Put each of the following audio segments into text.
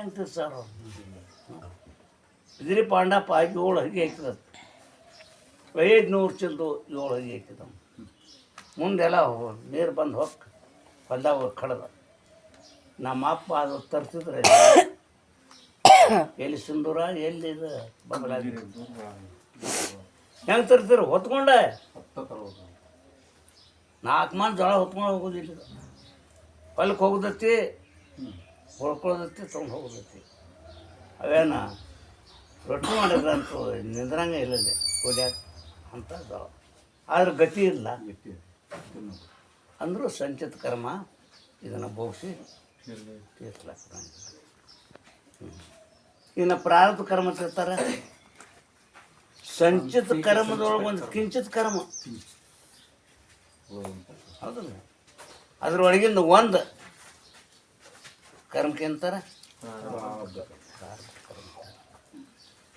ಹೆಂಗೆ ಸಾವಿರ. ಬಿದಿರಿ ಪಾಂಡಪ್ಪ ಏಳು ಹಗಿ ಹಾಕಿದ ಐದುನೂರು ಚಿಲ್ದು ಏಳು ಹಗೆ ಹಾಕಿದ ಮುಂದೆಲ್ಲ ನೀರು ಬಂದು ಹೊಕ್ಕ ಹೊಲ್ದಾಗ ಕಡ್ದ. ನಮ್ಮ ಅಪ್ಪ ಅದು ತರ್ಸಿದ್ರೆ ಎಲ್ಲಿ ಸಿಂಧೂರ, ಎಲ್ಲಿ ಇದು ತರ್ತಿರ ಹೆಂಗೆ ತರ್ತೀರಿ ಹೊತ್ಕೊಂಡೆ. ನಾಲ್ಕು ಮಂದಿ ಜೋಳ ಹೊತ್ಕೊಂಡು ಹೋಗೋದಿಲ್ಲ. ಹೊಲಕ್ಕೆ ಹೋಗೋದತ್ತಿ. ಹೊಳ್ಕೊಳ್ಳೋದತ್ತಿ ತೊಗೊಂಡು ಹೋಗೋದತ್ತಿ ಅವೇನ ರೊಟ್ಟಿ ಮಾಡಿದ್ರಂತೂ ನಿಂದ್ರಂಗೆ ಇಲ್ಲದೆ ಕುಡಿಯಾಕ ಅಂತ ಆದ್ರೆ ಗತಿ ಇಲ್ಲ. ಅಂದರೂ ಸಂಚಿತ ಕರ್ಮ ಇದನ್ನು ಭೋಗಿಸಿ ತೀರ್ಸ್ಲಾಕ ಇನ್ನು ಪ್ರಾರಂಭ ಕರ್ಮ ತಿರ್ತಾರೆ ಸಂಚಿತ ಕರ್ಮದೊಳಗೆ ಒಂದು ಕಿಂಚಿತ್ ಕರ್ಮ. ಹೌದಲ್ಲ? ಅದ್ರೊಳಗಿಂದ ಒಂದು ಕರ್ಮಕ್ಕೆ ಅಂತಾರ?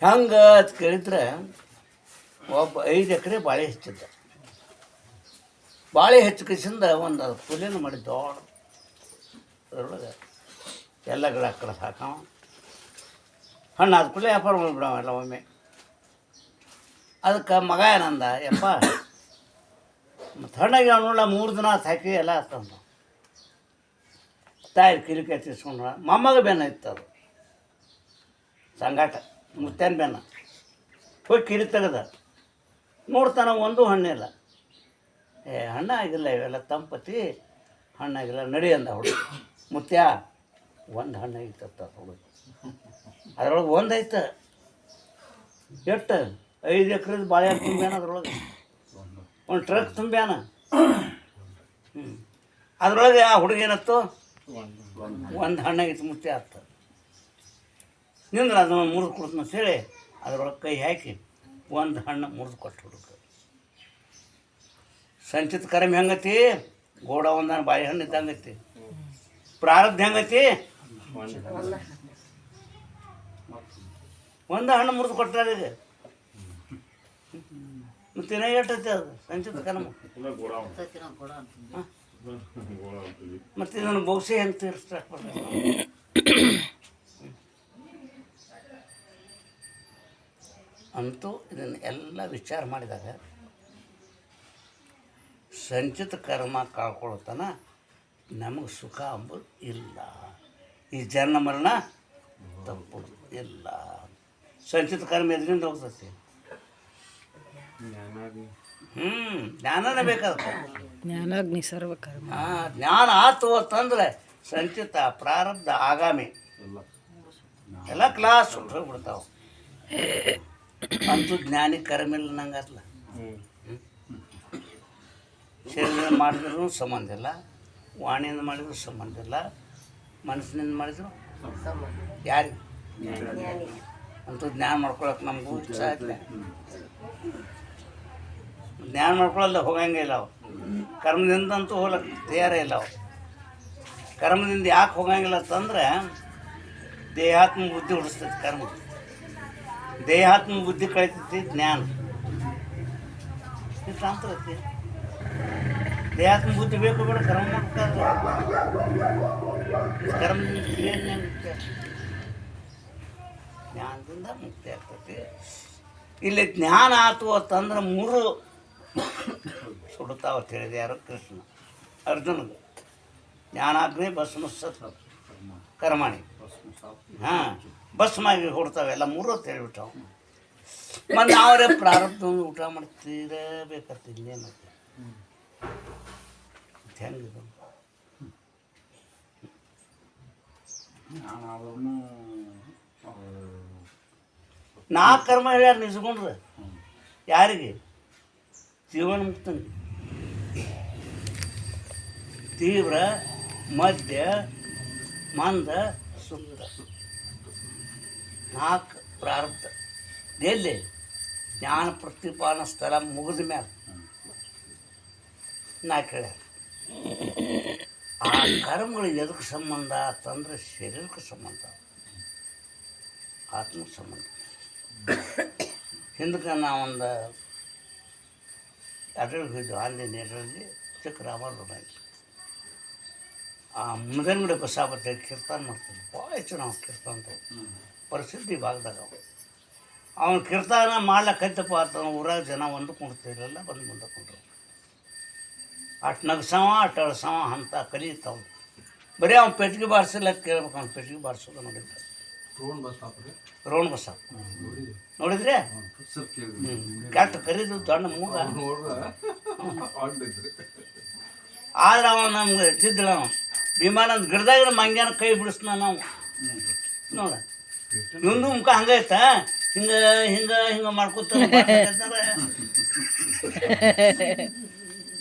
ಹೆಂಗೆ ಅಂತ ಕೇಳಿದ್ರೆ ಒಬ್ಬ ಐದು ಎಕರೆ ಬಾಳೆ ಹೆಚ್ಚಿದ್ದ. ಬಾಳೆ ಹೆಚ್ಚಿಕಿಸಿಂದ ಒಂದು ಕೂಲಿನ ಮಾಡಿ ದೊಡ್ಡ ಅದ್ರೊಳಗೆ ಎಲ್ಲ ಗಿಡ ಕಡೆ ಹಾಕವ ಹಣ್ಣು ಆದ ಕೂಡಲೇ ವ್ಯಾಪಾರ ಮಾಡಿಬಿಡವ ಎಲ್ಲ ಒಮ್ಮೆ. ಅದಕ್ಕೆ ಮಗ ಏನಂದ ಯಪ್ಪ ಮತ್ತು ಹಣ್ಣಾಗಿ ನೋಡಲ್ಲ ಮೂರು ದಿನ ಸಾಕಿ ಎಲ್ಲ ತಂದ ತಾಯಿ ಕಿರಿಕೆ ತಿಸ್ಕೊಂಡ್ರ ಮೊಮ್ಮಗ ಬೆನ್ನ ಇತ್ತು ಅದು. ಸಂಗಾಟ, ಮುತ್ತೇನ ಬೆನ್ನ. ಹೋಗಿ ಕಿರಿ ತೆಗೆದ. ನೋಡ್ತಾನ ಒಂದು ಹಣ್ಣಿಲ್ಲ ಏ, ಹಣ್ಣ ಆಗಿಲ್ಲ, ಇವೆಲ್ಲ ತಂಪತಿ ಹಣ್ಣಾಗಿಲ್ಲ ನಡಿ ಅಂದ ಹುಡುಗ. ಮುತ್ಯ, ಒಂದು ಹಣ್ಣು ಐತತ್ತ ಹುಡುಗ. ಅದ್ರೊಳಗೆ ಒಂದು ಐತೆ. ಎಷ್ಟು ಐದು ಎಕರೆ ಬಾಳೆ ತುಂಬ್ಯಾನ ಅದ್ರೊಳಗೆ? ಒಂದು ಟ್ರಕ್ ತುಂಬ್ಯಾನ? ಹ್ಞೂ ಅದ್ರೊಳಗೆ ಆ ಹುಡುಗ ಏನತ್ತು? ಒಂದು ಹಣ್ಣಾಗಿತ್ತು ಮುಷ್ಟಿ ಆತ ನಿಂದ್ರೆ ಅದನ್ನು ಮುರಿದು ಕೊಡ್ತೀನಿ ಹೇಳಿ ಅದರೊಳಗೆ ಕೈ ಹಾಕಿ ಒಂದು ಹಣ್ಣು ಮುರಿದು ಕೊಟ್ಟು ಹುಡುಕ ಸಂಚಿತ ಕರ್ಮ ಹೆಂಗತಿ? ಗೋಡ ಒಂದ ಬಾಯಿ ಹಣ್ಣು ಇದ್ದಂಗೈತಿ. ಪ್ರಾರಬ್ಧ ಹೆಂಗತಿ? ಒಂದು ಹಣ್ಣು ಮುರಿದು ಕೊಟ್ಟರೆ ಈಗ. ಮತ್ತೆ ಇನ್ನ ಎಷ್ಟೈತಿ ಅದು ಸಂಚಿತ ಕರ್ಮ? ಮತ್ತೆ ಇದನ್ನು ಬೌಸೆ ಅಂತ ಇರ್ತಾರೆ ಅಂತೂ ಇದನ್ನು ಎಲ್ಲ ವಿಚಾರ ಮಾಡಿದಾಗ ಸಂಚಿತ ಕರ್ಮ ಕಳ್ಕೊಳ್ತಾನ ನಮಗೆ ಸುಖ ಅಂಬುದು ಇಲ್ಲ. ಈ ಜನ ಮರಣ ತಪ್ಪುದು ಇಲ್ಲ. ಸಂಚಿತ ಕರ್ಮ ಎದ್ರಿಂದ ಹೋಗ್ತೈತಿ ಹ್ಞೂ ಜ್ಞಾನನೇ ಬೇಕಾದ ಜ್ಞಾನಾಗ್ನಿ ಸರ್ವ ಕರ್ಮ ಜ್ಞಾನ ಆತು ಅಂತಂದ್ರೆ ಸಂಚಿತ ಪ್ರಾರಬ್ಧ ಆಗಾಮಿ. ಎಲ್ಲ ಕ್ಲಾಸ್ ಬಿಡ್ತಾವ ಅಂತೂ ಜ್ಞಾನಿ ಕರ್ಮಿಲ್ಲ ಅಲ್ಲ ಶರೀರ ಮಾಡಿದ್ರು ಸಂಬಂಧ ಇಲ್ಲ ವಾಣಿಯಿಂದ ಮಾಡಿದ್ರು ಸಂಬಂಧ ಇಲ್ಲ ಮನಸ್ಸಿನಿಂದ ಮಾಡಿದ್ರು ಯಾರಿಗೆ. ಅಂತೂ ಜ್ಞಾನ ಮಾಡ್ಕೊಳಕ್ಕೆ ನಮಗೂ ಉತ್ಸಾಹ ಇಲ್ಲ. ಜ್ಞಾನ ಮಾಡ್ಕೊಳ್ಳಲ್ಲ ಹೋಗಂಗಿಲ್ಲ ಅವು. ಕರ್ಮದಿಂದ ಅಂತೂ ಹೋಗ್ಲಕ್ಕೆ ತಯಾರೇ ಇಲ್ಲ ಅವು. ಕರ್ಮದಿಂದ ಯಾಕೆ ಹೋಗಂಗಿಲ್ಲ ಅಂತಂದ್ರೆ, ದೇಹಾತ್ಮ ಬುದ್ಧಿ ಉಳಿಸ್ತೈತಿ ಕರ್ಮ. ದೇಹಾತ್ಮ ಬುದ್ಧಿ ಕಳಿತೈತಿ ಜ್ಞಾನ. ದೇಹಾತ್ಮ ಬುದ್ಧಿ ಬೇಕು ಬೇಡ, ಕರ್ಮ ಮಾಡ್ತಾರೆ ಕರ್ಮದಿಂದ ಜ್ಞಾನದಿಂದ ಮುಕ್ತಿ ಆಗ್ತೈತಿ. ಇಲ್ಲಿ ಜ್ಞಾನ ಆತು ಅಂತಂದ್ರೆ ಮೂರು ಸುಡುತ್ತಾವ ಅಂತ ಹೇಳಿದೆ ಯಾರು? ಕೃಷ್ಣ. ಅರ್ಜುನಗೆ ಜ್ಞಾನಾಗ್ನಿ ಭಸ್ಮ ಸತ್ ಕರ್ಮಾಣಿ. ಹಾಂ ಭಸ್ಮಾಗಿ ಹೊಡ್ತಾವೆ ಎಲ್ಲ ಮೂರು ಅಂತ ಹೇಳಿಬಿಟ್ಟು ಮತ್ತು ಅವರೇ ಪ್ರಾರಬ್ಧ ಊಟ ಮಾಡ್ತಿರಬೇಕಂತ ಇನ್ನೇನು ಹೆಂಗಿದು ನಾ ಕರ್ಮ ಹೇಳ್ಯಾರ ನಿಜಗೊಂಡ್ರೆ ಯಾರಿಗೆ? ಜೀವನ ಮುಕ್ತನಿಗೆ. ತೀವ್ರ, ಮಧ್ಯ, ಮಂದ ಸುಂದ ನಾಲ್ಕು ಪ್ರಾರಬ್ಧ. ಎಲ್ಲಿ? ಜ್ಞಾನ ಪ್ರತಿಪಾನ ಸ್ಥಳ ಮುಗಿದ ಮೇಲೆ ನಾ ಕೇಳ ಆ ಕರ್ಮಗಳು ಎದಕ್ಕೆ ಸಂಬಂಧ? ಅಂತಂದ್ರೆ ಶರೀರಕ್ಕೆ ಸಂಬಂಧ. ಆತ್ಮಕ್ಕೆ ಸಂಬಂಧ. ಹಿಂದಕ್ಕೆ ನಾವೊಂದು ಅದ್ರಲ್ಲಿ ಹೋಗಿದ್ದು ಆನ್ಲೈನ್ ಇದರಲ್ಲಿ ಚಿಕ್ಕ ರಾಮಾಯಣ ಆ ಮುದನಗುಡಿ ಬಸಾಪತಿ ಕೀರ್ತನ ಮಾಡ್ತಾನೆ. ಭಾಳ ಚೆನ್ನಾಗಿ ನಾವು ಕೀರ್ತನ ಪರಿಸ್ಥಿತಿ ಭಾಗದಾಗ ಅವ ಅವನು ಕೀರ್ತನ ಮಾಡ್ಲಕ್ಕೈತಪ್ಪ ಅಂತ ಊರಾಗ ಜನ ಒಂದು ಕುಂಡ್ತಿರಲಿಲ್ಲ ಬಂದು ಮುಂದೆ ಕುಂಡ್ರು. ಅಟ್ ನಗ್ಸವ ಅಟ್ ಅಳ್ಸವ ಅಂತ ಕಲಿತಾವ ಬರೀ ಅವ್ನು ಪೆಟ್ಟಿಗೆ ಬಾರಿಸಿಲ್ಲ ಕೇಳ್ಬೇಕು ಅವ್ನು ಪೆಟ್ಟಿಗೆ ಬಾರಿಸೋದು ನೋಡಿದ್ರೆ. ರೋಣ ಬಸ್ ರೋಣ ನೋಡಿದ್ರೆ? ಕ್ಯಾಟ್ ಕರೀದು ದೊಡ್ಡ ಮೂಗ. ಆದ್ರೆ ಅವನು ನಮ್ಗೆ ಹೆಚ್ಚಿದ್ದಳ ಅವ ವಿಮಾನದ ಗಿಡದಾಗ ಮಂಗ್ಯಾನ ಕೈ ಬಿಡಿಸ್ನ ನಾವು. ನೋಡ. ಇವಂದು ಮುಖ ಹಂಗೈತ ಹಿಂಗ ಹಿಂಗ ಹಿಂಗ ಮಾಡ್ಕೊತ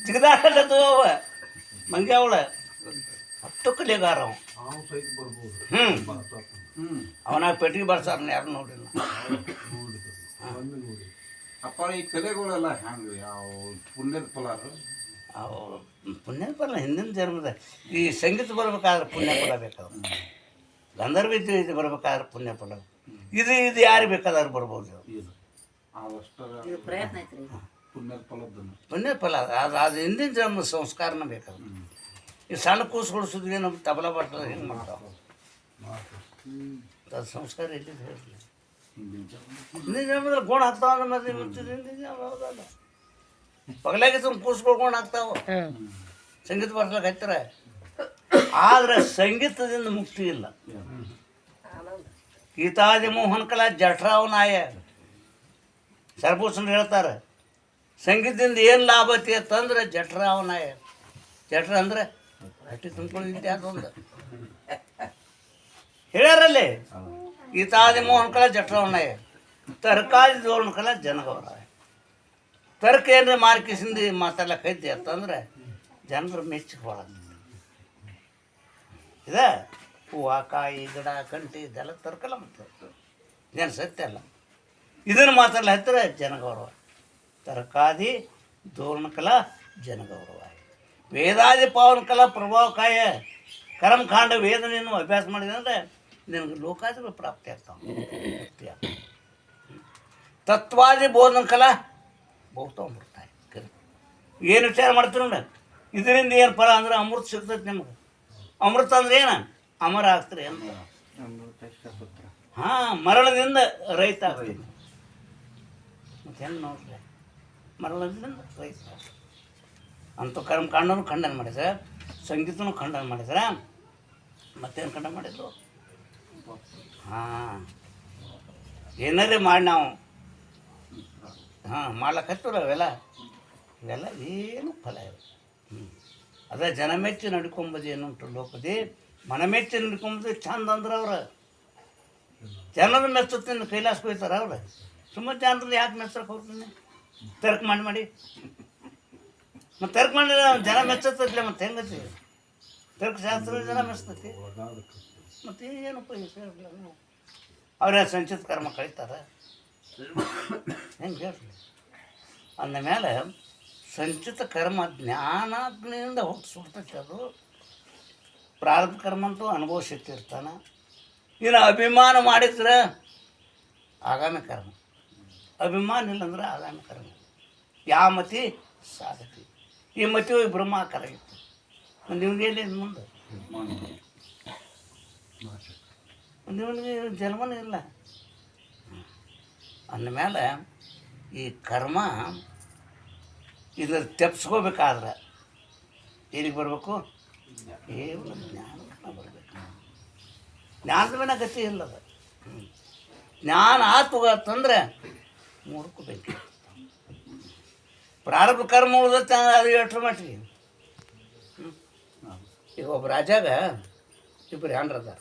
ಚಿಗದಾಡದು ಅವ. ಮಂಗ್ಯ ಅವಳ. ಹತ್ತು ಕಲಿಗಾರ ಅವ. ಹ್ಞೂ ಅವನ ಪೆಟ್ಟಿಗೆ ಬರ್ಸಾರ ಯಾರು ನೋಡಿಲ್ಲ. ಅಪ್ಪ ಈ ಕಲೆಗಳೆಲ್ಲ ಹೆಂಗೆ ಯಾವ ಪುಣ್ಯದ ಫಲ ಅವು ಪುಣ್ಯ ಫಲ ಹಿಂದಿನ ಜನ್ಮದ. ಈ ಸಂಗೀತ ಬರ್ಬೇಕಾದ್ರೆ ಪುಣ್ಯ ಫಲ ಬೇಕಾದ್ರೆ. ಗಂಧರ್ವ ಇದು ಬರ್ಬೇಕಾದ್ರೆ ಪುಣ್ಯ ಫಲ ಇದು ಇದು ಯಾರು ಬೇಕಾದ್ರೆ ಬರ್ಬೋದು ಇದು. ಪ್ರಯತ್ನ ಐತಿ ಪುಣ್ಯದ ಫಲದ್ದನ್ನು ಪುಣ್ಯ ಫಲ ಅದು ಅದು ಹಿಂದಿನ ಜನ್ಮದ ಸಂಸ್ಕಾರನ ಬೇಕಾದ ಈ ಸಣ್ಣ ಕೂಸುಗಳು ಸುದ್ದಿಗೆ ನಮ್ಮ ತಬಲ ಬರ್ತದೆ ಹೆಂಗೆ ಮಾಡ್ತಾವೆ. ಅದು ಸಂಸ್ಕಾರ ಜನ್ಮ ಹಿಂದಿನ ಜನ್ಮದಲ್ಲಿ ಗೋಣ ಹತ್ತಾವ ಮತ್ತೆ ಪಗಲಾಗಿ ತುಂಬ ಕೂಸ್ಕೊಳ್ಕೊಂಡು ಆಗ್ತಾವ. ಸಂಗೀತ ಬರ್ಸ್ಲಕ್ಕೆ ಹತ್ತಿರ. ಆದ್ರೆ ಸಂಗೀತದಿಂದ ಮುಕ್ತಿ ಇಲ್ಲ. ಗೀತಾದಿ ಮೋಹನ್ ಕಲಾ ಜಠರಾವ್ ನಾಯ ಸರ್ಭೂಷಣ್ ಹೇಳ್ತಾರೆ ಸಂಗೀತದಿಂದ ಏನು ಲಾಭ ಐತಿ ಅಂತಂದ್ರೆ ಜಠರಾವ್ ನಾಯ ಜಠರ ಅಂದ್ರೆ ಹಟ್ಟಿ ತುಂಬ್ಕೊಂಡಿದ್ದೆ ಅದೊಂದು ಹೇಳ್ಯಾರಲ್ಲಿ ಗೀತಾದಿ ಮೋಹನ್ ಕಲಾ ಜಠರಾವ್ ನಾಯ ತರಕಾರಿ ಜೋಳನ ಕಲಾ ಜನಗೌರ ತರ್ಕ ಏನ್ರ ಮಾರ್ಕಿಸಿಂದ ಮಾತಾಡ್ಲಕ್ಕೈತಿ ಅಂತಂದ್ರೆ ಜನರು ಮೆಚ್ಚಿಗೆ ಒಳಗೆ ಇದ ಹೂವು, ಕಾಯಿ, ಗಿಡ, ಕಂಟಿ ಇದೆಲ್ಲ ತರ್ಕಲ್ಲ ಮತ್ತೆ. ಜನ ಸತ್ಯ ಅಲ್ಲ. ಇದನ್ನು ಮಾತಾಡಲ ಹತ್ತಿರ ಜನಗೌರವ. ತರಕಾದಿ ದೋರ್ಣಕಲ ಜನಗೌರವ. ವೇದಾದಿ ಪಾವನ ಕಲಾ ಪ್ರಭಾವಕಾಯ ಕರ್ಮಕಾಂಡ ವೇದ ನೀನು ಅಭ್ಯಾಸ ಮಾಡಿದೆ ಅಂದರೆ ನಿನಗೆ ಲೋಕಾದಿಗಳು ಪ್ರಾಪ್ತಿ ಆಗ್ತಾವೆ. ತತ್ವಾದಿ ಬೋಧನ ಕಲಾ ಬಹುತೊಂಬಿಡ್ತಾಯಿ ಏನು ವಿಚಾರ ಮಾಡ್ತೀರಿ ನೋಡಿ. ಇದರಿಂದ ಏನು ಫಲ ಅಂದ್ರೆ ಅಮೃತ ಸಿಗ್ತೈತೆ ನಿಮ್ಗೆ. ಅಮೃತ ಅಂದ್ರೆ ಏನು? ಅಮರ ಆಗ್ತೀರಿ ಅಂತ. ಹಾಂ ಮರಳದಿಂದ ರೈತ ಆಗ್ತೀನಿ ಮತ್ತೆ ಹೆಂಗೆ ನೋಡ್ರಿ? ಮರಳದಿಂದ ರೈತ ಅಂತ ಕರ್ಮ ಕಾಂಡನು ಖಂಡನ ಮಾಡಿದ್ರೆ ಸಂಗೀತನೂ ಖಂಡನ ಮಾಡಿದ್ರೆ ಮತ್ತೇನು ಖಂಡನ ಮಾಡಿದ್ರು ಹಾಂ. ಏನಾರೇ ಮಾಡಿ ನಾವು. ಹಾಂ ಮಾಡ್ಲಕ್ಕೆ ಅವೆಲ್ಲ. ಇವೆಲ್ಲ ಏನು ಫಲ ಇವೆ ಹ್ಞೂ ಅದ ಜನ ಮೆಚ್ಚಿ ನಡ್ಕೊಂಬುದು ಏನುಂಟು ಲೋಕದಿ ಮನ ಮೆಚ್ಚಿ ನಡ್ಕೊಂಬುದು ಚಂದ ಅಂದ್ರೆ ಅವ್ರು. ಜನರು ಮೆಚ್ಚುತ್ತೀನಿ ಕೈಲಾಸಕ್ಕೆ ಹೋಗ್ತಾರೆ ಅವ್ರು ಸುಮ್ಮನೆ ಜನರಲ್ಲಿ ಯಾಕೆ ಮೆಚ್ಚಕ್ಕೆ ಹೋಗ್ತೀನಿ? ತರ್ಕ ಮಾಡಿ ಮಾಡಿ. ಮತ್ತು ತರ್ಕ ಮಾಡಿ ಜನ ಮೆಚ್ಚತ್ತೈತಿಲ್ಲ ಮತ್ತೆ ಹೆಂಗತಿ? ತರ್ಕ ಶಾಸ್ತ್ರ ಜನ ಮೆಚ್ಚತೈತಿ ಮತ್ತೆ ಏನಪ್ಪ ಅವ್ರ. ಸಂಚಿತ ಕರ್ಮ ಕಳೀತಾರೆ? ಹೆಂಗೆ ಅಂದ ಮೇಲೆ ಸಂಚಿತ ಕರ್ಮ ಜ್ಞಾನಾಗ್ನಿಯಿಂದ ಹೋಗಿ ಸುಡ್ತೈತೆ ಅದು. ಪ್ರಾರಬ್ಧ ಕರ್ಮ ಅಂತೂ ಅನುಭವಿಸುತ್ತಿರ್ತಾನೆ ಇನ್ನು ಅಭಿಮಾನ ಮಾಡಿದ್ರೆ ಆಗಾಮಿ ಕರ್ಮ. ಅಭಿಮಾನ ಇಲ್ಲಂದ್ರೆ ಆಗಾಮಿ ಕರ್ಮ. ಯಾವ ಮತಿ ಸಾಧತಿ. ಈ ಮತಿ ಬ್ರಹ್ಮ ಬ್ರಹ್ಮಾಕಾರ ಇತ್ತು. ನಿಮ್ಗೆ ಮುಂದೆ? ನಿಮಗೆ ಜನ್ಮನೇ ಇಲ್ಲ. ಅಂದಮೇಲೆ ಈ ಕರ್ಮ ಇದ್ರ ತೆಪ್ಸ್ಕೋಬೇಕಾದ್ರೆ ಏನಿಗೆ ಬರಬೇಕು? ಕೇವಲ ಜ್ಞಾನ ಬರಬೇಕು. ಜ್ಞಾನದ ಮೇಲೆ ಗತಿ ಇಲ್ಲದ. ಜ್ಞಾನ ಆತು ಮೂರಕ್ಕೂ ಬೇಕು ಪ್ರಾರಬ್ಧ ಕರ್ಮ ಉಳ್ದತ್ತೆ ಅದು ಎಷ್ಟು ಮಟ್ಟಿಗೆ. ಈಗ ಒಬ್ಬ ರಾಜಾಗ ಇಬ್ಬರು ಹ್ಯಾಂಡ್ರದಾರ ಅದಾರ.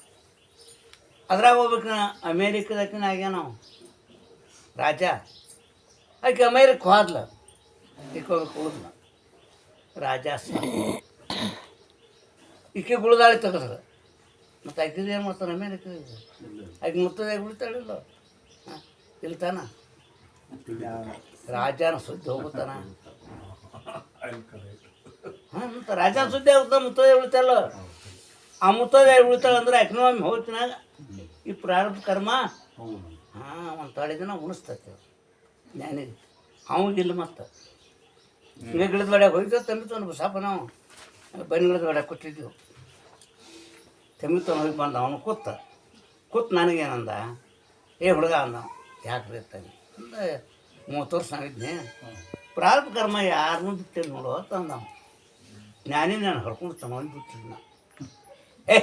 ಅದ್ರಾಗ ಹೋಗ್ಬೇಕು ಅಮೇರಿಕದಕ್ಕಿನ ಆಗ್ಯಾನ ನಾವು ರಾಜ ಆಕೆ ಅಮೇರಿಕ ಹೋದ್ಲ ಈಕೆ ಹೋಗ್ಬೇಕು ಉಳಿದ್ಲ ರಾಜ ಸ ಈಕೆ ಗುಳದಾಳಿ ತೆಗೆದ್ರ ಮತ್ತು ಆಕಿದು ಏನು ಮಾಡ್ತಾನೆ ಅಮೇರಿಕ ಆಕೆ ಮುತ್ತದಾಗ ಉಳಿತಾಳಿಲ್ಲ ಹಾಂ ಇಲ್ತಾನ ರಾಜನ ಸುದ್ದಿ ಹೋಗುತ್ತಾನ ಹಾಂ ಮತ್ತು ರಾಜನ ಸುದ್ದಿ ಆಗುತ್ತ ಮುತ್ತದೇ ಉಳಿತಾಳ ಆ ಮುತ್ತದೇ ಉಳಿತಾಳ ಅಂದ್ರೆ ಆಕಿನೂ ಒಮ್ಮೆ ಹೋಗ್ತಿನಾಗ ಈ ಪ್ರಾರಬ್ಧ ಕರ್ಮ ಹಾಂ, ಒಂದು ತೊಳೆ ದಿನ ಉಣಿಸ್ತೈತೆ ಜ್ಞಾನಿಗೆ ಅವಂಗಿಲ್ಲ ಮತ್ತೆ. ಹಿಂಗೆ ಗಿಡದ ಬಡ್ಯಾಗ ಹೋಯ್ತು ತಂಬಿತ್ತು ಸಾಪ ನಾವು. ಬನ್ನಿ ಗಿಡದ ಕೊಟ್ಟಿದ್ದೆವು ತೆಮಿತನ ಹೋಗಿ ಬಂದ ಅವನು ಕೂತ. ಕೂತ್ ನನಗೇನಂದ? ಏ ಹುಡುಗ ಅಂದ, ಯಾಕೆ ಅಂದ. ಮೂವತ್ತು ವರ್ಷ ನಾವಿದ್ನೆ ಪ್ರಾರಂಭ ಕರ್ಮ ಯಾರನ್ನೂ ಬಿಟ್ಟೆ ನೋಡು ಅಂತ ಅಂದ. ಜ್ಞಾನಿ ನಾನು ಹರ್ಕೊಂಡು ತಗೊಂಡು ಬಿಟ್ಟಿಲ್ಲ. ಏ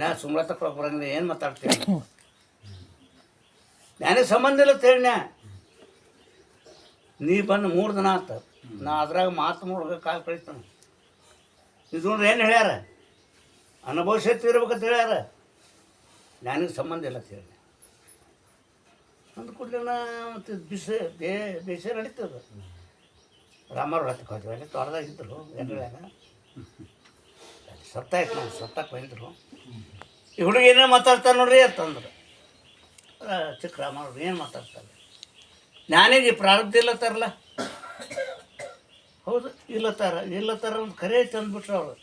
ನಾ ಸುಮ್ಮನೆ ತಪ್ಪ ಬರಂಗಿಲ್ಲ, ಏನು ಮಾತಾಡ್ತೀನಿ ಜ್ಞಾನಿ ಸಂಬಂಧ ಇಲ್ಲ ತೇಳ್ನ್ಯ ನೀ. ಬಂದು ಮೂರು ದಿನ ಆತ. ನಾ ಅದ್ರಾಗ ಮಾತು ಮುಳುಗ ಕಾಲು ಕಳಿತಾನೆ ಇದು ಏನು ಹೇಳ್ಯಾರ? ಅನುಭವಿಸಿ ಇರ್ಬೇಕಂತ ಹೇಳ್ಯಾರ? ನನಗೆ ಸಂಬಂಧ ಇಲ್ಲ ಅಂತ ಅಂದ ಕೂಡಲೇ ಮತ್ತು ಬಿಸ ಬೇ ಬೇಸ ನಡೀತದ. ರಾಮರು ಹತ್ತಕ್ಕೆ ಹೋದ್ವಿ ಅಲ್ಲಿ ಏನು ಹೇಳ್ಯಾರ? ಸತ್ತಾಯ್ತು ನಾನು ಸತ್ತಕ್ಕೆ ಬಂದರು. ಈ ಹುಡುಗ ಏನೇ ಮಾತಾಡ್ತಾರೆ ನೋಡ್ರಿ ಅಂತಂದ್ರು. ಆ, ಚಿಕ್ಕ ರಾಮವ್ರು ಏನು ಮಾತಾಡ್ತಾರೆ? ನಾನೇಗೆ ಈ ಪ್ರಾರಬ್ಧ ಇಲ್ಲತ್ತಾರಲ್ಲ ಹೌದು ಇಲ್ಲತ್ತಾರ ತರ ಒಂದು ಕರೆ ಐತೆ ಅಂದ್ಬಿಟ್ರು ಅವ್ರು.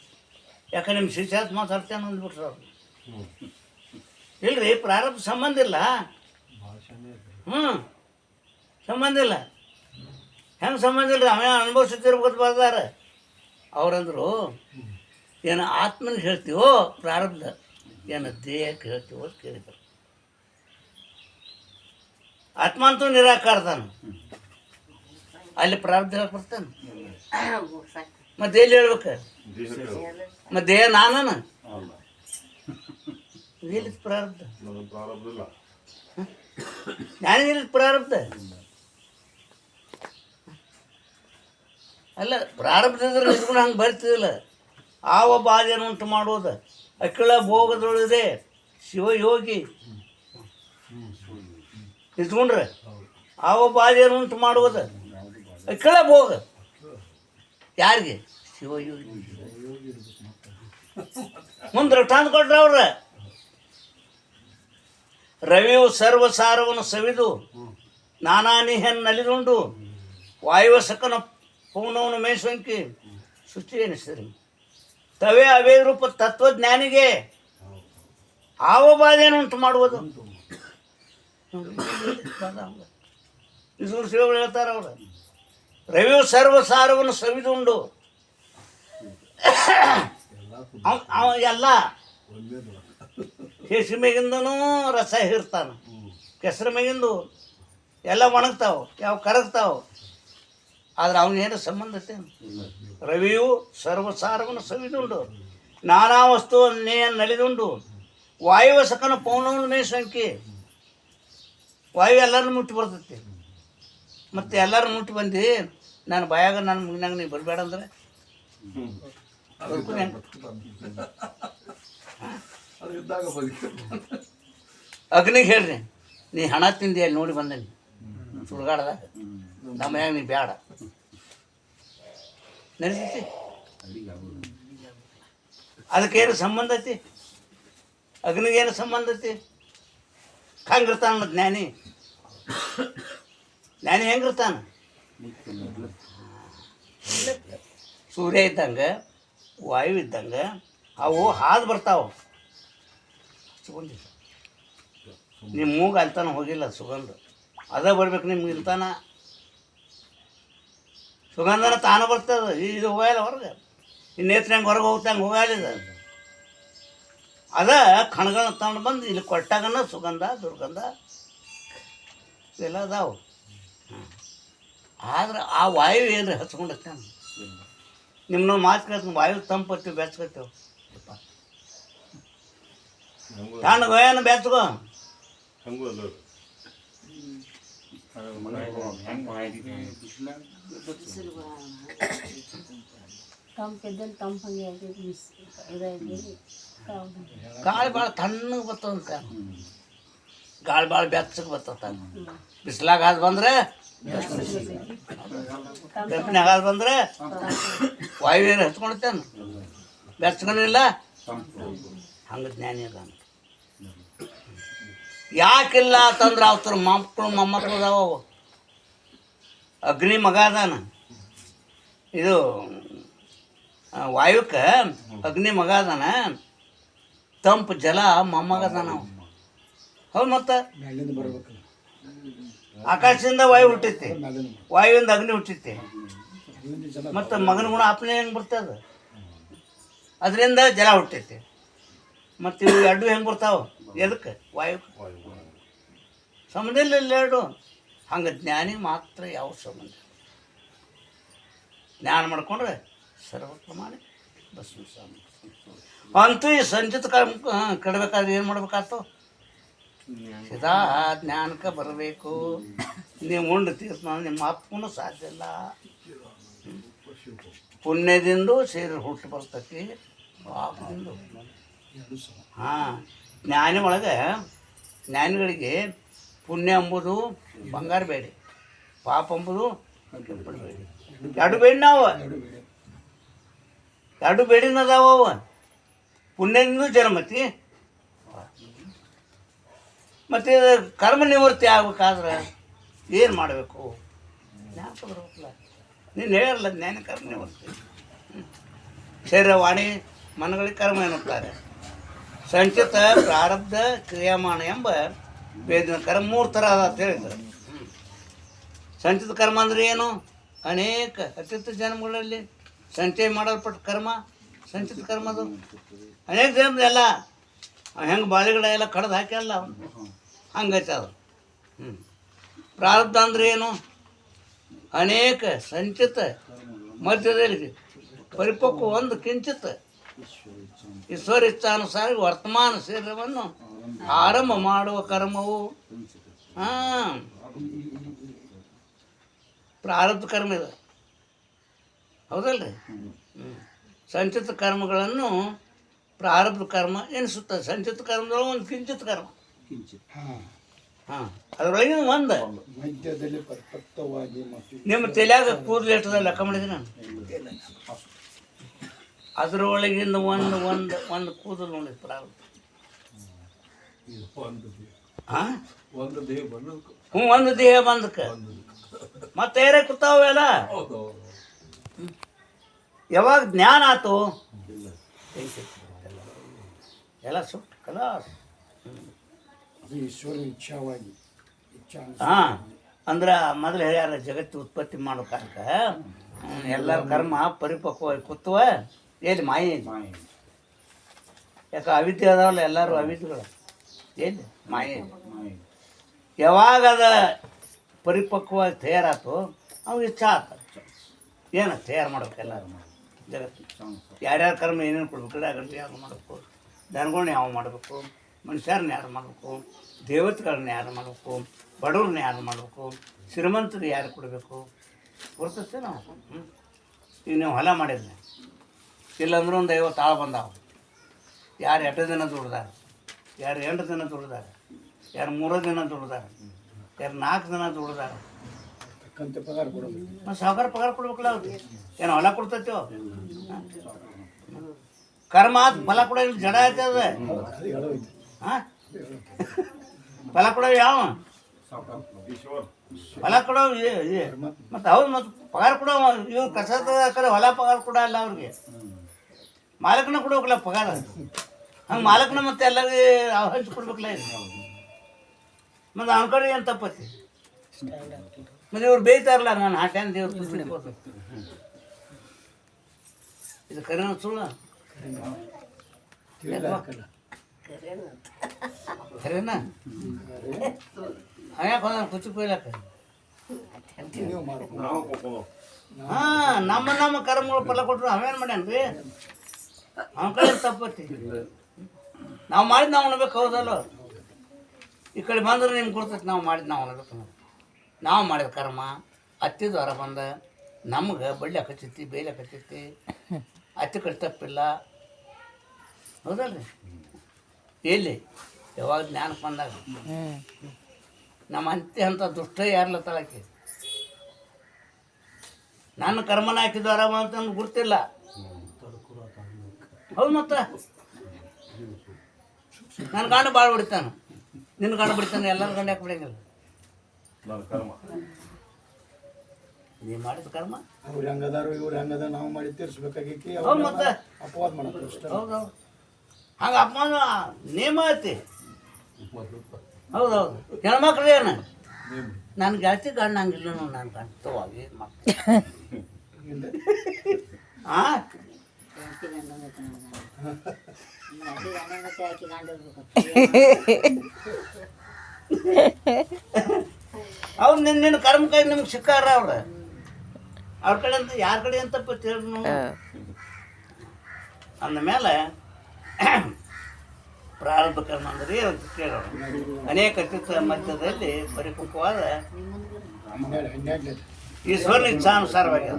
ಯಾಕೆ ನಿಮ್ಮ ಶಿಷ್ಯಾತ್ ಮಾತಾಡ್ತೇನೆ ಅಂದ್ಬಿಟ್ರು ಅವ್ರು. ಇಲ್ರಿ ಪ್ರಾರಬ್ಧ ಸಂಬಂಧ ಇಲ್ಲ. ಹ್ಞೂ ಸಂಬಂಧ ಇಲ್ಲ. ಹೆಂಗೆ ಸಂಬಂಧ ಇಲ್ಲ ಅವೇ ಅನುಭವಿಸುತ್ತಿರ್ಬೋದು ಬರ್ದಾರ ಅವ್ರಂದ್ರು ಏನು ಆತ್ಮನಿಗೆ ಹೇಳ್ತೀವೋ ಪ್ರಾರಬ್ಧ. ಏನು ದೇಹಕ್ಕೆ ಹೇಳ್ತೀವೋ ಅಂತ ಕೇಳಿದ್ರು. ಆತ್ಮ ಅಂತೂ ನಿರಾಕಾರದಾನ. ಅಲ್ಲಿ ಪ್ರಾರಬ್ಧ ಹೇಳಕ್ ಮತ್ತೆ ಎಲ್ಲಿ ಹೇಳ್ಬೇಕು? ಮತ್ತೆ ನಾನನ? ಎಲ್ಲಿ ಪ್ರಾರಬ್ಧ. ನಾನು ಪ್ರಾರಬ್ಧ? ಅಲ್ಲ ಪ್ರಾರಬ್ಧದ್ರೆ ಹಂಗೆ ಬರ್ತಿದಿಲ್ಲ. ಆವ ಬಾಧೆ ಉಂಟು ಮಾಡೋದು ಅಕ್ಕಿಳ ಭೋಗದೊಳದೆ ಶಿವಯೋಗಿ. ನಿಂತ್ಕೊಂಡ್ರೆ ಆವ ಬಾಧೆಯನ್ನು ಉಂಟು ಮಾಡುವುದು. ಕೇಳ ಹೋಗ. ಯಾರಿಗೆ? ಶಿವಯೋಗಿ ಮುಂದೆ ರಟಾಂತ ಕೊಟ್ರ ಅವ್ರ. ರವಿಯು ಸರ್ವಸಾರವನ್ನು ಸವಿದು, ನಾನಾ ನಿಹನ್ ನಲಿದುಂಡು ವಾಯುವಸಕನ ಪೌನವನ್ನು ಮೇಸಂಕಿ ಶುಚಿ ಎನಿಸಿದ್ರಿ. ತವೇ ಅವೇ ರೂಪ ತತ್ವಜ್ಞಾನಿಗೆ ಆವ ಬಾಧೆಯನ್ನು ಉಂಟು ಮಾಡುವುದು. ಇಸೂರು ಶಿವಗಳು ಹೇಳ್ತಾರೆ ಅವರು. ರವಿಯು ಸರ್ವಸಾರವನ್ನು ಸವಿದುಂಡು. ಅವ ಎಲ್ಲ ಕೇಸಿ ಮೇಗಿಂದನೂ ರಸ ಹೀರ್ತಾನ. ಕೆಸರು ಮೇಗಿಂದು ಎಲ್ಲ ಒಣಗ್ತಾವ, ಯಾವ ಕರಗ್ತಾವ. ಆದ್ರೆ ಅವನೇನು ಸಂಬಂಧತೆ ರವಿಯು ಸರ್ವಸಾರವನ್ನು ಸವಿದುಂಡು. ನಾನಾ ವಸ್ತುವನ್ನೇ ನಲಿದುಂಡು. ವಾಯುವಸಕನ ಪೌನವನ್ನು ಮೇ ಸಂಖ್ಯೆ ವಾಯು ಎಲ್ಲರೂ ಮುಟ್ಟಿ ಬರ್ತೈತಿ. ಮತ್ತು ಎಲ್ಲರೂ ಮುಟ್ಟಿ ಬಂದು, ನಾನು ಬಾಯಾಗ ನನ್ನ ಮುಗಿನಾಗ ನೀವು ಬರಬೇಡ ಅಂದ್ರೆ? ಅಗ್ನಿಗೆ ಹೇಳ್ರಿ, ನೀ ಹಣ ತಿಂದಿ ಅಲ್ಲಿ ನೋಡಿ ಬಂದೇನಿ. ಸುಡ್ಗಾಡದ ನಮ್ಮ ಮನ್ಯಾಗ ನೀ ಬೇಡ ನಡೀತೈತಿ ಅದಕ್ಕೇನು ಸಂಬಂಧ ಐತಿ? ಅಗ್ನಿಗೇನು ಸಂಬಂಧ ಐತಿ? ಹಂಗಿರ್ತಾನ ಜ್ಞಾನಿ? ಜ್ಞಾನಿ ಹೆಂಗಿರ್ತಾನ? ಸೂರ್ಯ ಇದ್ದಂಗೆ, ವಾಯು ಇದ್ದಂಗೆ, ಅವು ಹಾದು ಬರ್ತಾವೆ. ಸುಗಂಧ ನಿಮ್ಮ ಮೂಗ ಅಲ್ತಾನ ಹೋಗಿಲ್ಲ ಸುಗಂಧ. ಅದ ಬರ್ಬೇಕು ನಿಮ್ಗೆ ಇಲ್ತಾನ. ಸುಗಂಧನ ತಾನು ಬರ್ತದ. ಇದು ಹೋಗಲ್ಲ ಹೊರಗೆ. ಇನ್ನೇತ್ರ ನೇತ್ರ ಹೆಂಗೆ ಹೊರಗೆ ಹೋಗ್ತಂಗೆ ಹೋಗಲ್ಲ ಇದು. ಅದ ಕಣ್ಗಳನ್ನ ತಗೊಂಡು ಬಂದು ಇಲ್ಲಿ ಕೊಟ್ಟಾಗನ ಸುಗಂಧ ದುರ್ಗಂಧ ಇವೆಲ್ಲ ಅದಾವು. ಆದ್ರೆ ಆ ವಾಯು ಏನ್ರಿ ನಿಮ್ಮ ನಾವು ಮಾತು ಕೇಳ್ತೀನಿ ವಾಯು ತಂಪತ್ತೀವಿ ಬೆಚ್ಕೊತೀವಿ ತಣ್ಣಗೆ ಏನು ಹಂಗೂ ಅಲ್ಲ ತಂಪಿದ್ದಲ್ಲಿ ತಂಪಂಗೆ ಗಾಳಿ ಭಾಳ ತಣ್ಣಗೆ ಬರ್ತದಂತ ಗಾಳಿ ಭಾಳ ಬೆಚ್ಚಗೆ ಬರ್ತದ ಬಿಸಿಲಾಗ ಹಾದು ಬಂದ್ರೆ ಗರ್ಭಿಣಿಯಾಗ ಹಾದು ಬಂದ್ರೆ ವಾಯುವೇನು ಹಚ್ಕೊಳ್ತೇನೆ ಬೆಚ್ಚಗನಿಲ್ಲ, ಹಂಗೆ ಜ್ಞಾನಿ ಅದ ಯಾಕಿಲ್ಲ ಅಂತಂದ್ರೆ ಅವ್ರ ಮಕ್ಕಳು ಮೊಮ್ಮಕ್ಕಳು ಅದಾವ. ಅಗ್ನಿ ಮಗ ಅದಾನ. ಇದು ವಾಯುಕ್ಕೆ ಅಗ್ನಿ ಮಗ ಅದಾನ. ತಂಪು ಜಲ ಮೊಮ್ಮಗ ಅದಾನ ಅವ. ಹೌದು ಮತ್ತೆ? ಆಕಾಶದಿಂದ ವಾಯು ಹುಟ್ಟೈತಿ. ವಾಯುವಿಂದ ಅಗ್ನಿ ಹುಟ್ಟೈತಿ. ಮತ್ತು ಮಗನ ಗುಣ ಅಪ್ನೆ ಹೆಂಗೆ ಬರ್ತದೆ? ಅದರಿಂದ ಜಲ ಹುಟ್ಟೈತಿ. ಮತ್ತು ಇವು ಎರಡು ಹೆಂಗೆ ಬರ್ತಾವ? ಎದಕ್ಕೆ? ವಾಯು ಸಂಬಂಧ ಇಲ್ಲ ಇಲ್ಲ ಎರಡು. ಹಂಗೆ ಜ್ಞಾನಿ ಮಾತ್ರ ಯಾವ ಸಂಬಂಧ ಜ್ಞಾನ ಮಾಡ್ಕೊಂಡ್ರೆ ಸರ್ವ ಪ್ರಮಾಣ ಬಸ್ಸು ಸ್ವಾಮಿ ಅಂತೂ ಈ ಸಂಚಿತ ಕಡ್ಬೇಕಾದ್ರೆ ಏನು ಮಾಡ್ಬೇಕಾಯ್ತು ಸದಾ ಜ್ಞಾನಕ್ಕೆ ಬರಬೇಕು. ನೀವು ಉಂಡು ತೀರ್ಥ ನಿಮ್ಮ ಅಪ್ಪನೂ ಸಾಧ್ಯ ಇಲ್ಲ. ಪುಣ್ಯದಿಂದ ಸೇರಿ ಹುಟ್ಟು ಬರ್ತೈತಿ. ಪಾಪದಿಂದ. ಹಾಂ, ಜ್ಞಾನಿ ಒಳಗೆ ಜ್ಞಾನಿಗಳಿಗೆ ಪುಣ್ಯ ಎಂಬುದು ಬಂಗಾರ ಬೇಡಿ. ಪಾಪ ಎಂಬುದು ಎರಡು ಬೇಡಿ. ನಾವು ಎರಡು ಬೇಡಿನ ಅದಾವ ಅವ. ಪುಣ್ಯದಿಂದ ಜನ್ಮತಿ ಮತ್ತು ಕರ್ಮ ನಿವೃತ್ತಿ ಆಗ್ಬೇಕಾದ್ರೆ ಏನು ಮಾಡಬೇಕು? ಜ್ಞಾಪಕ ಬರ್ಬೇಕಲ್ಲ ನೀನು ಹೇಳಲ್ಲ ಜ್ಞಾನ ಕರ್ಮ ನಿವೃತ್ತಿ. ಶರೀರ, ವಾಣಿ, ಮನಗಳಿಗೆ ಕರ್ಮ ಎನ್ನುತ್ತಾರೆ. ಸಂಚಿತ, ಪ್ರಾರಬ್ಧ ಕ್ರಿಯಾಮಾಣ ಎಂಬ ವೇದನ ಕರ್ಮ ಮೂರು ಥರ ಅದ ಅಂತ ಹೇಳಿದ್ರು. ಸಂಚಿತ ಕರ್ಮ ಅಂದ್ರೆ ಏನು? ಅನೇಕ ಅತ್ಯುತ್ತ ಜನ್ಮಗಳಲ್ಲಿ ಸಂಚಯ ಮಾಡಲ್ಪಟ್ಟ ಕರ್ಮ ಸಂಚಿತ ಕರ್ಮ ಅದು. ಅನೇಕ ಜನ ಎಲ್ಲ ಹೆಂಗೆ ಬಾಳೆಗಿಡ ಎಲ್ಲ ಕಡ್ದು ಹಾಕ್ಯಲ್ಲ ಹಂಗೈತೆ ಅದು. ಹ್ಞೂ ಪ್ರಾರಬ್ಧ ಅಂದ್ರೆ ಏನು? ಅನೇಕ ಸಂಚಿತ ಮಧ್ಯದಲ್ಲಿ ಪರಿಪಕ್ವ ಒಂದು ಕಿಂಚಿತ್. ಈಶ್ವರ ಇಚ್ಛಾನುಸಾರ ವರ್ತಮಾನ ಶರೀರವನ್ನು ಆರಂಭ ಮಾಡುವ ಕರ್ಮವು. ಹಾಂ. ಪ್ರಾರಬ್ಧ ಕರ್ಮ ಇದೆ. ಹೌದಲ್ರಿ? ಹ್ಞೂ ಸಂಚಿತ ಕರ್ಮಗಳನ್ನು ಪ್ರಾರಬ್ಧ ಕರ್ಮ ಎನಿಸುತ್ತೆ. ಸಂಚಿತ ಕರ್ಮದೊಳಗೆ ಒಂದು ಕಿಂಚಿತ್ ಕರ್ಮ. ಹಾಂ. ಅದರೊಳಗಿನ ಒಂದು. ಮಧ್ಯದಲ್ಲಿ ಪರ್ಫೆಕ್ಟವಾಗಿ ನಿಮ್ಮ ತಲೆಯಾಗ ಕೂದಲು ಎಷ್ಟದ ಲೆಕ್ಕ ಮಾಡಿದ್ರೆ ನಾನು? ಅದರೊಳಗಿಂದ ಒಂದು ಒಂದು ಒಂದು ಕೂದಲು ನೋಡಿ ಪ್ರಾರಬ್ಧ. ಇದು ಒಂದು ದೇಹ. ಹಾಂ? ಒಂದು ದೇಹ ಬಂದು ಹ್ಞೂ ಒಂದು ದೇಹ ಬಂದಕ್ಕೆ. ಮತ್ತೆ ಏರೇ ಕೂತಾವೆಲ್ಲ ಹೌದು ಯಾವಾಗ ಜ್ಞಾನ ಆತು? ಎಲ್ಲ ಸುಟ್ಟು ಕಲಾಸ್ ಈಶ್ವರ ಇಚ್ಛಾವಾಗಿ ಇಚ್ಛಾ ಹಾಂ ಅಂದ್ರೆ ಮೊದಲು ಹೇಳ್ಯಾರ ಜಗತ್ತು ಉತ್ಪತ್ತಿ ಮಾಡೋ ಕಾರಣ ಎಲ್ಲರ ಕರ್ಮ ಪರಿಪಕ್ವವಾಗಿ ಕೂತ್ವ ಎಲ್ಲಿ? ಮಾಯ. ಮಾಯೆ ಯಾಕೆ ಅವಿದ್ಯೆ ಅದಾವಲ್ಲ ಎಲ್ಲರೂ ಅವಿದ್ಯಗಳು. ಎಲ್ಲಿ? ಮಾಯ. ಮಾಯ ಯಾವಾಗ ಅದ ಪರಿಪಕ್ವವಾಗಿ ತಯಾರಾತು ಅವು ಇಚ್ಛಾ ಆತ ಏನು ತಯಾರು ಮಾಡ್ಬೇಕು ಎಲ್ಲರೂ? ಜಗತ್ತು. ಯಾರ್ಯಾರ ಕರ್ಮ ಏನೇನು ಕೊಡ್ಬೇಕು ಗಿಡಗಳು ಯಾರು ಮಾಡಬೇಕು? ದನಗಳನ್ನ ಯಾವ ಮಾಡಬೇಕು? ಮನುಷ್ಯರನ್ನ ಯಾರು ಮಾಡಬೇಕು? ದೇವತೆಗಳನ್ನ ಯಾರು ಮಾಡಬೇಕು? ಬಡವ್ರನ್ನ ಯಾರು ಮಾಡಬೇಕು? ಶ್ರೀಮಂತರು ಯಾರು ಕೊಡಬೇಕು? ಗುರ್ತೈತೆ ನಾವು ಈಗ ನೀವು ಹೊಲ ಮಾಡಿದ್ರಿ. ಇಲ್ಲಾಂದ್ರೆ ಒಂದು ಐವತ್ತು ಆಳು ಬಂದಾವ. ಯಾರು ಎಂಟು ದಿನ ದುಡ್ದಾರ? ಯಾರು ಎಂಟು ದಿನ ದುಡ್ದಾರ? ಯಾರು ಮೂರು ದಿನ ದುಡ್ದಾರ? ಯಾರು ನಾಲ್ಕು ದಿನ ದುಡ್ದಾರ? ತಕ್ಕಂತೆ ಪಗಾರ ಕೊಡಬೇಕು. ಮತ್ತು ಸಾವುಕಾರ ಪಗಾರ ಕೊಡ್ಬೇಕಲ್ಲ ಅವ್ರಿಗೆ? ಏನು ಹೊಲ ಕೊಡ್ತೈತೋ? ಕರ್ಮ ಆತ್, ಫಲ ಕೊಡ ಜಡ ಐತೆ ಅದು. ಹಾಂ ಫಲ ಕೊಡೋ ಯಾವ? ಹೊಲ ಕೊಡೋ ಮತ್ತು ಅವ್ರು ಮತ್ತು ಪಗಾರ ಕೊಡೋ ಇವ್ರು ಕಸದ ಕಡೆ ಹೊಲ ಪಗಾರ ಕೊಡಲ್ಲ ಅವ್ರಿಗೆ. ಮಾಲಕನ ಕೊಡ್ಬೇಕಲ್ಲ ಪಗಾರ? ಹಂಗೆ ಮಾಲಕನ ಮತ್ತೆ ಎಲ್ಲರಿಗೆ ಹಂಚಿ ಕೊಡ್ಬೇಕಲ್ಲ ಇದು? ಮತ್ತು ಅವನ ಕಡೆ ಏನು ತಪ್ಪತಿ? ಮತ್ತೆ ಇವ್ರು ಬೇಯ್ತಾರಲ್ಲ ನಾನು ಆ ಟೈಮ್ ದೇವ್ರು ಇದು ಕರೆನ ಸುಳ್ಳು. ಕರೆನಾ? ಹ್ಯಾಕೆ ಹೋದ ಕುಚ್ಚು ಕೊಯ್ಲಕ್ಕ? ಹಾ ನಮ್ಮ ನಮ್ಮ ಕರ್ಮಗಳು ಫಲ ಕೊಟ್ರು ಅವೇನು ಮಾಡ್ಯಾನ್ರಿ? ಅವನ ಕಡೆ ತಪ್ಪತ್ತಿ ನಾವು ಮಾಡಿದ್ ನಾವು ಉಣ್ಬೇಕು ಹೌದಲ್ಲ? ಈ ಕಡೆ ಬಂದ್ರೆ ನಿಮ್ಗೆ ಕೊಡ್ತೈತಿ ನಾವು ಮಾಡಿದ್ ನಾವು ಉಣ್ಬೇಕು. ಅನ್ನೋದು. ನಾವು ಮಾಡಿದ ಕರ್ಮ ಅತ್ತಿದ ಹೊರ ಬಂದ, ನಮ್ಗೆ ಬಳ್ಳಿ ಹಾಕತ್ತೈತಿ ಬೇಲಿ ಹಾಕತ್ತೈತಿ ಅತ್ತಿ ಕಡೆ ತಪ್ಪಿಲ್ಲ. ಹೌದಲ್ರಿ? ಎಲ್ಲಿ? ಯಾವಾಗ ಜ್ಞಾನಕ್ಕೆ ಬಂದಾಗ. ನಮ್ಮ ಅಂತ್ಯ ಅಂತ ದುಷ್ಟ ಯಾರಲ್ಲ ತಳಕ್ಕೆ ನನ್ನ ಕರ್ಮನ ಹಾಕಿದ್ವಾರ ಅಂತ ನನ್ಗೆ ಗುರ್ತಿಲ್ಲ. ಹೌದು ಮತ್ತ? ನನ್ನ ಗಂಡ ಭಾಳ ಬಿಡ್ತಾನೆ ನಿನ್ನ ಗಂಡ ಬಿಡ್ತಾನೆ ಎಲ್ಲರ ಗಂಡ ಬಿಡಂಗಿಲ್ಲ ನನ್ನ ಕರ್ಮ. ನೀ ಮಾಡಿದ ಕರ್ಮ? ಅವ್ರು ಹೆಂಗದಾರು ಇವ್ರು ಹೆಂಗದ ನಾವು ಮಾಡಿ ತೀರ್ಸ್ಬೇಕಾಗೈತಿ ಹೌದು ಮತ್ತೆ. ಅಪವಾದ ಮಾಡೋದು ಅಷ್ಟೇ. ಹೌದು ಹಂಗೆ ಅಪ್ಪನ ನೇಮ ಐತಿ ಹೌದು ಹೌದು. ಹೆಣ್ಮಕ್ಳು ಏನು? ನನ್ನ ಗೆಳತಿ ಗಂಡ ಹಂಗಿಲ್ಲ ನಾನು ಗಂಡ ತವಾಗಿ ಮಕ್ಕಳು ಆ? ಅವ್ರು ನಿನ್ನ ನಿನ್ನ ಕರ್ಮ ಕೈ ನಿಮ್ಗೆ ಸಿಕ್ಕಾರ ಅವ್ರ. ಅವ್ರ ಕಡೆ ಅಂತ ಯಾರ ಕಡೆ ಅಂತ ತಿಳಿ ಅಂದ ಮೇಲೆ ಪ್ರಾರಂಭ ಕರ್ಮ ಅಂದ್ರೆ ಕೇಳೋಣ. ಅನೇಕ ಚಿತ್ರ ಮಧ್ಯದಲ್ಲಿ ಪರಿಪಕ್ವವಾದ ಈಶ್ವರನ ಇಚ್ಛಾನುಸಾರವಾಗ್ಯದ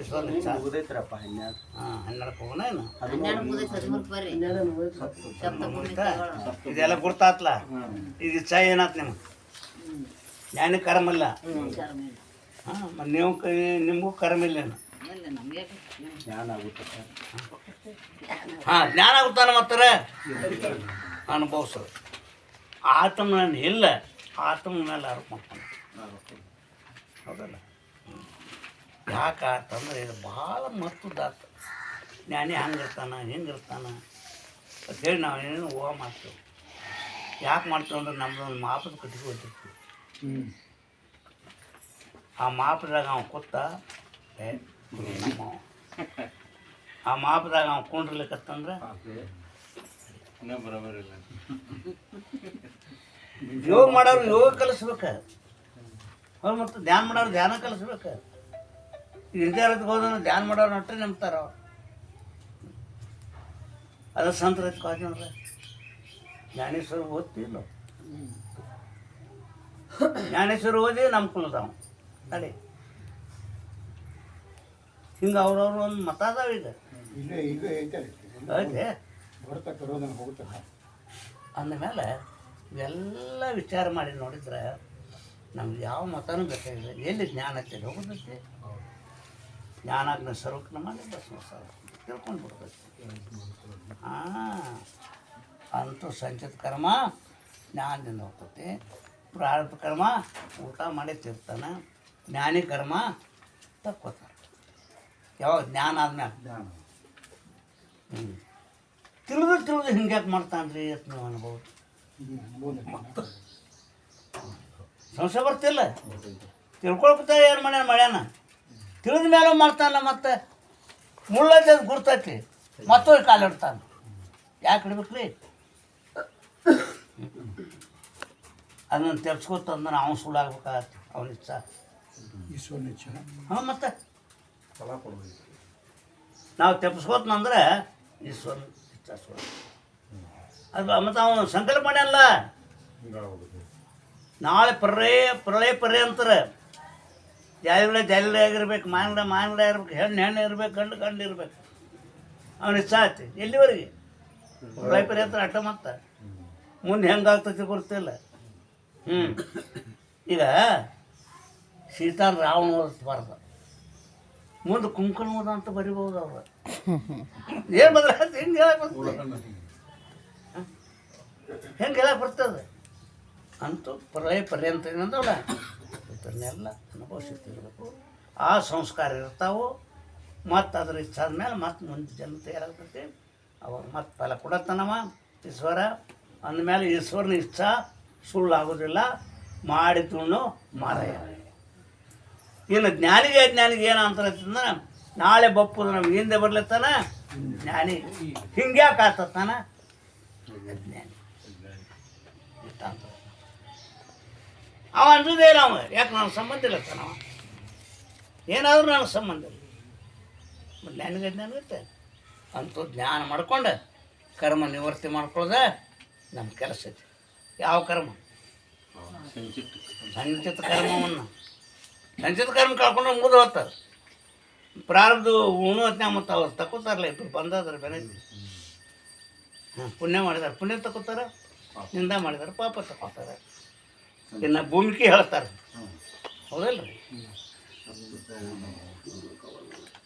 ಈಶ್ವರನ ಇಚ್ಛಾ ಮುಗ್ದೈತ್ರಪ್ಪ ಹನ್ನೆರಡು. ಹಾಂ ಹನ್ನೆರಡು ಹೋಗೋಣ ಏನು? ಇದೆಲ್ಲ ಗುರ್ತಾತ್ಲ? ಇದು ಇಚ್ಛಾ ಏನಾತ್ ನಿಮ್ಗೆ? ಜ್ಞಾನಿ ಕರ್ಮಲ್ಲ ಹಾಂ ಮತ್ತು ನೀವು ಕೈ ನಿಮಗೂ ಕರ್ಮ ಇಲ್ಲ ಎಲ್ಲ ನಮಗೆ ಜ್ಞಾನ ಆಗುತ್ತೆ. ಹಾಂ ಜ್ಞಾನ ಆಗುತ್ತಾನ ಮತ್ತರ ಅನುಭವಿಸೋದು. ನಾನು ಇಲ್ಲ ಆತಮ ಮೇಲೆ ಆರೋಪ ಮಾಡ್ತಾನೆ ಹೌದಲ್ಲ? ಯಾಕೆ ಆತಂದ್ರೆ ಇದು ಭಾಳ ಮತ್ತದಾತ ಜ್ಞಾನಿ ಹಂಗಿರ್ತಾನ ಹಿಂಗಿರ್ತಾನ. ಅಂತ ಹೇಳಿ ನಾವು ಏನೇನು ಊಹ ಮಾಡ್ತೇವೆ. ಯಾಕೆ ಮಾಡ್ತೇವೆ ಅಂದ್ರೆ ನಮ್ದು ಒಂದು ಮಾಪದ ಕಟ್ಟಿಗೆ ಹೋಗ್ತಿರ್ತೀವಿ. ಆ ಮಾಪದಾಗ ಅವ ಕೂತ ಏ ನಮ್ಮವ. ಆ ಮಾಪದಾಗ ಅವ ಕುಂಡ್ರಲಿಕ್ಕತ್ತಂದ್ರೆ ಯೋಗ ಮಾಡೋರು ಯೋಗ ಕಲಿಸ್ಬೇಕ. ಅವ್ರು ಮತ್ತು ಧ್ಯಾನ ಮಾಡೋರು ಧ್ಯಾನ ಕಲಿಸ್ಬೇಕ. ಹಿರಿಯರಕ್ಕೆ ಹೋದ್ರೆ ಧ್ಯಾನ ಮಾಡೋರು ನಟ್ರೆ ನಂಬ್ತಾರ ಅವ್ರು. ಅದು ಸಂತರ ನೋಡ್ರಿ ಜ್ಞಾನೇಶ್ವರ ಓದ್ತಿಲ್ಲ ಜ್ಞಾನೇಶ್ವರ ಓದಿ ನಮ್ಮ ಕುಲದವ ಅಲ್ಲಿ ಹಿಂಗೆ ಅವ್ರವ್ರ ಒಂದು ಮತ ಅದಾವ ಈಗ. ಇಲ್ಲೇ ಐತೆ ಅಂದಮೇಲೆ ಎಲ್ಲ ವಿಚಾರ ಮಾಡಿ ನೋಡಿದ್ರೆ ನಮ್ಗೆ ಯಾವ ಮತನೂ ಬೇಕಾಗಿಲ್ಲ. ಎಲ್ಲಿ ಜ್ಞಾನ ಚೆಲ್ಲಿ ಹೋಗುತ್ತೆ ಜ್ಞಾನಾಗ್ನ ಸರ್ವಕ್ನ ಮಾಡಿ ತಿಳ್ಕೊಂಡು ಬಿಡ್ತೈತಿ ಹಾಂ ಅಂತೂ ಸಂಚಿತ ಕರ್ಮ ಜ್ಞಾನದಿಂದ ಹೋಗ್ತೈತಿ. ಪ್ರಾರಬ್ಧ ಕರ್ಮ ಊಟ ಮಾಡಿ ತಿರ್ತಾನೆ. ಜ್ಞಾನಿ ಕರ್ಮ ತಕ್ಕೋತಾರೆ. ಯಾವಾಗ? ಜ್ಞಾನ ಆದ್ಮ್ಯಾಗ. ಜ್ಞಾನ. ಹ್ಞೂ ತಿಳಿದು ತಿಳಿದು ಹಿಂಗ್ಯಾಕೆ ಮಾಡ್ತಾನೆ ರೀ ಅಂತ ನೀವು ಅನ್ಬೋದು. ಸಂಶಯ ಬರ್ತಿಲ್ಲ. ತಿಳ್ಕೊಳ್ಬಿಟ್ಟ ಏನು ಮಾಡ್ಯಾನ ಮಾಡ್ಯಾನ. ತಿಳಿದ ಮೇಲೆ ಮಾಡ್ತಾನಲ್ಲ ಮತ್ತೆ. ಮುಳ್ಳದ ಗುರ್ತೈತಿ ಮತ್ತೂ ಕಾಲಿಡ್ತಾನೆ ಯಾಕೆ ಹಿಡ್ಬೇಕು ರೀ ಅದನ್ನು ತೆರೆಸ್ಕೊತಂದ್ರೆ ನಾವು ಸುಳ್ಳಾಗ್ಬೇಕಾಗತ್ತೆ ಅವನ ಇಚ್ಛ ಈಶ್ವರನ ಇಚ್ಛೆ. ಹಾಂ ಮತ್ತೆ? ಫಲ ಕೊಡ್ಬೇಕು. ನಾವು ತೆಪ್ಸ್ಕೋತಂದ್ರೆ ಈಶ್ವರ ಇಚ್ಛ ಸುಳ್ಳು. ಅದು ಮತ್ತು ಅವನು ಸಂಕಲ್ಪ ಮಾಡ್ಯಾನಲ್ಲ ನಾಳೆ ನಾಳೆ ಪ್ರಳಯ ಪರ್ಯಂತರ ಜಾಲಿಗಳೇ ಜಾಲಿಗಡೆ ಆಗಿರ್ಬೇಕು ಮಾನಗಡೆ ಮಾನಗಡೆ ಇರ್ಬೇಕು ಹೆಣ್ಣು ಹೆಣ್ಣು ಇರ್ಬೇಕು ಗಂಡು ಗಂಡು ಇರ್ಬೇಕು. ಅವನ ಇಚ್ಛ ಆಯ್ತು ಎಲ್ಲಿವರೆಗೆ? ಪ್ರಳಯ ಪರ್ಯಂತರ ಅಟ್ಟ ಮತ್ತೆ. ಮುಂದೆ ಹೆಂಗಾಗ್ತೈತಿ ಗೊತ್ತಿಲ್ಲ. ಹ್ಞೂ ಈಗ ಸೀತಾ ರಾವಣ ಓದಿಸ್ಬಾರ್ದು ಮುಂದೆ ಕುಂಕುಣ ಓದ ಅಂತ ಬರಿಬೋದು ಅವ್ರು. ಏನು ಬದಲ ಹೆಂಗೆ ಹೇಳಕ್ ಬರ್ತದೆ? ಹೆಂಗೆ ಬರ್ತದೆ? ಅಂತೂ ಪ್ರಳಯ ಪರ್ಯಂತ ಏನಂದವಲ್ಲ ಇದನ್ನೆಲ್ಲ ಅನುಭವಿಸುತ್ತಿರಬೇಕು ಆ ಸಂಸ್ಕಾರ ಇರ್ತಾವು, ಮತ್ತು ಅದ್ರ ಇಚ್ಛಾದ ಮೇಲೆ ಮತ್ತೆ ಮುಂದೆ ಜನತೆ ತಯಾರಾಗ್ತೈತಿ ಅವಾಗ ಮತ್ತೆ ಫಲ ಕೊಡತ್ತನವ ಈಶ್ವರ. ಅಂದಮೇಲೆ ಈಶ್ವರನ ಇಚ್ಛಾ. ಸುಳ್ಳಾಗೋದಿಲ್ಲ, ಮಾಡಿ ತುಣ್ಣು ಮಾರಾಯ ಇನ್ನು ಜ್ಞಾನಿಗೆ ಜ್ಞಾನಿಗೆ ಏನು ಅಂತ ಅಂತಂದ್ರೆ, ನಾಳೆ ಬಪ್ಪು ನಮ್ಗೆ ಹಿಂದೆ ಬರ್ಲತ್ತಾನ ಜ್ಞಾನಿ. ಹಿಂಗ್ಯಾಕೆ ಆತತ್ತಾನ ಅಂತಾರೆ ಅವ ಅಂದ್ರದೇನ ಅವ. ಯಾಕೆ ನನ್ನ ಸಂಬಂಧ ಇಲ್ಲ ತಾನವ ಏನಾದರೂ ನನಗೆ ಸಂಬಂಧ ಇಲ್ಲ. ಜ್ಞಾನಿಗೆ ಜ್ಞಾನ ನನಗುತ್ತೆ ಅಂತೂ ಜ್ಞಾನ ಮಾಡ್ಕೊಂಡು. ಕರ್ಮ ನಿವೃತ್ತಿ ಮಾಡ್ಕೊಳ್ಳೋದ ನಮ್ಮ ಕೆಲಸ ಐತಿ. ಯಾವ ಕರ್ಮ? ಸಂಚಿತ ಕರ್ಮವನ್ನು. ಸಂಚಿತ ಕರ್ಮ ಕಳ್ಕೊಂಡು ಮುಗಿದು ಹೋಗ್ತಾರೆ. ಪ್ರಾರಬ್ಧ ಉಣು ಹೊತ್ನ್ಯಾಗ ಮತ್ತು ಅವ್ರು ತಕ್ಕೋತಾರಲ್ಲ ಇಬ್ಬರು ಬಂದಾದ್ರೆ ಬೆನೆ ಹಾಂ ಪುಣ್ಯ ಮಾಡಿದಾರೆ. ಪುಣ್ಯ ತಗೋತಾರ ನಿಂದ ಮಾಡಿದಾರೆ, ಪಾಪ ತಗೋತಾರೆ ಇನ್ನು ಭೂಮಿಕೆ ಹೇಳ್ತಾರೆ. ಹೌದಲ್ರಿ?